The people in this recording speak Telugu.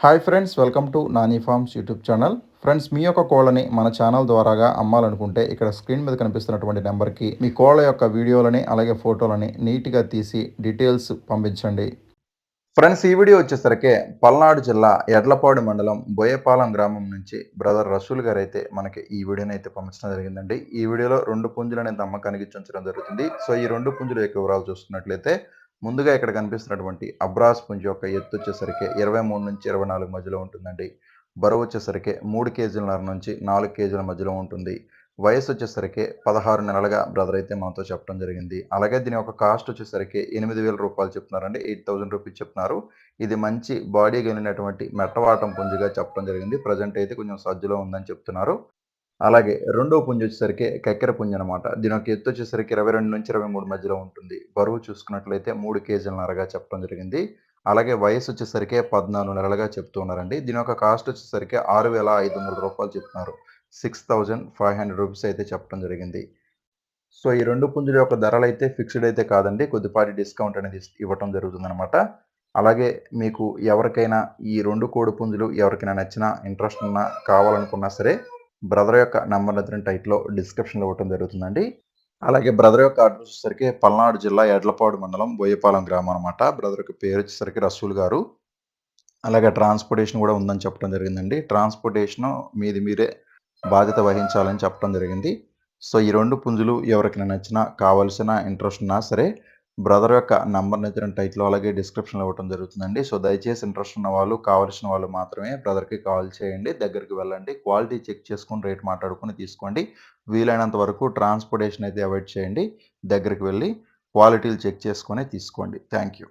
Hi friends welcome to Nani farms YouTube channel friends మీ యొక్క కోళ్ళని మన ఛానల్ ద్వారాగా అమ్మాలనుకుంటే ఇక్కడ స్క్రీన్ మీద కనిపిస్తున్నటువంటి నెంబర్కి మీ కోళ్ళ యొక్క వీడియోలని అలాగే ఫోటోలని నీట్గా తీసి డీటెయిల్స్ పంపించండి. ఫ్రెండ్స్ ఈ వీడియో వచ్చేసరికి పల్నాడు జిల్లా ఎడ్లపాడు మండలం బోయపాలెం గ్రామం నుంచి బ్రదర్ రసూల్ గారు అయితే మనకి ఈ వీడియోని అయితే పంపించడం జరిగిందండి. ఈ వీడియోలో రెండు పుంజులు అనేది అమ్మకానికి ఉంచడం జరుగుతుంది. సో ఈ రెండు పుంజుల యొక్క వివరాలు చూస్తున్నట్లయితే ముందుగా ఇక్కడ కనిపిస్తున్నటువంటి అబ్రాస్ పుంజ యొక్క ఎత్తు వచ్చేసరికి ఇరవై మూడు నుంచి ఇరవై నాలుగు మధ్యలో ఉంటుందండి. బరువు వచ్చేసరికి మూడు కేజీలన్నర నుంచి నాలుగు కేజీల మధ్యలో ఉంటుంది. వయసు వచ్చేసరికి పదహారు నెలలుగా బ్రదర్ అయితే మనతో చెప్పడం జరిగింది. అలాగే దీని యొక్క కాస్ట్ వచ్చేసరికి ఎనిమిది వేల రూపాయలు చెప్తున్నారండి. ఎయిట్ థౌసండ్ రూపీస్ చెప్తున్నారు. ఇది మంచి బాడీ గెలినటువంటి మెట్టవాటం పుంజుగా చెప్పడం జరిగింది. ప్రజెంట్ అయితే కొంచెం సజ్జులో ఉందని చెప్తున్నారు. అలాగే రెండో పుంజ వచ్చేసరికి కక్కెర పుంజు అనమాట దీని యొక్క ఎత్తు వచ్చేసరికి ఇరవై రెండు నుంచి ఇరవై మూడు మధ్యలో ఉంటుంది. బరువు చూసుకున్నట్లయితే మూడు కేజీలన్నరగా చెప్పడం జరిగింది. అలాగే వయసు వచ్చేసరికి పద్నాలుగు నెలలుగా చెప్తూ ఉన్నారండి. దీని యొక్క కాస్ట్ వచ్చేసరికి ఆరు వేల ఐదు వందల రూపాయలు చెప్తున్నారు. Six thousand five hundred rupees అయితే చెప్పడం జరిగింది. సో ఈ రెండు పుంజుల యొక్క ధరలు అయితే ఫిక్స్డ్ అయితే కాదండి. కొద్దిపాటి డిస్కౌంట్ అనేది ఇవ్వటం జరుగుతుందనమాట అలాగే మీకు ఎవరికైనా ఈ రెండు కోడి పుంజులు ఎవరికైనా నచ్చినా ఇంట్రెస్ట్ ఉన్నా కావాలనుకున్నా సరే బ్రదర్ యొక్క నెంబర్ అయితే టైట్లో డిస్క్రిప్షన్లో ఇవ్వటం జరుగుతుందండి. అలాగే బ్రదర్ యొక్క అడ్రస్ వచ్చేసరికి పల్నాడు జిల్లా ఎడ్లపాడు మండలం బోయపాలెం గ్రామం అనమాట బ్రదర్ యొక్క పేరు వచ్చేసరికి రసూల్ గారు. అలాగే ట్రాన్స్పోర్టేషన్ కూడా ఉందని చెప్పడం జరిగిందండి. ట్రాన్స్పోర్టేషన్ మీది మీరే బాధ్యత వహించాలని చెప్పడం జరిగింది. సో ఈ రెండు పుంజులు ఎవరికైనా నచ్చినా కావలసిన ఇంట్రెస్ట్ ఉన్నా సరే బ్రదర్ యొక్క నంబర్ని అయితే టైట్లో అలాగే డిస్క్రిప్షన్లో ఇవ్వడం జరుగుతుందండి. సో దయచేసి ఇంట్రెస్ట్ ఉన్న వాళ్ళు కావాల్సిన వాళ్ళు మాత్రమే బ్రదర్కి కాల్ చేయండి. దగ్గరికి వెళ్ళండి. క్వాలిటీ చెక్ చేసుకుని రేట్ మాట్లాడుకుని తీసుకోండి. వీలైనంత వరకు ట్రాన్స్పోర్టేషన్ అయితే అవాయిడ్ చేయండి. దగ్గరికి వెళ్ళి క్వాలిటీలు చెక్ చేసుకొని తీసుకోండి. Thank you.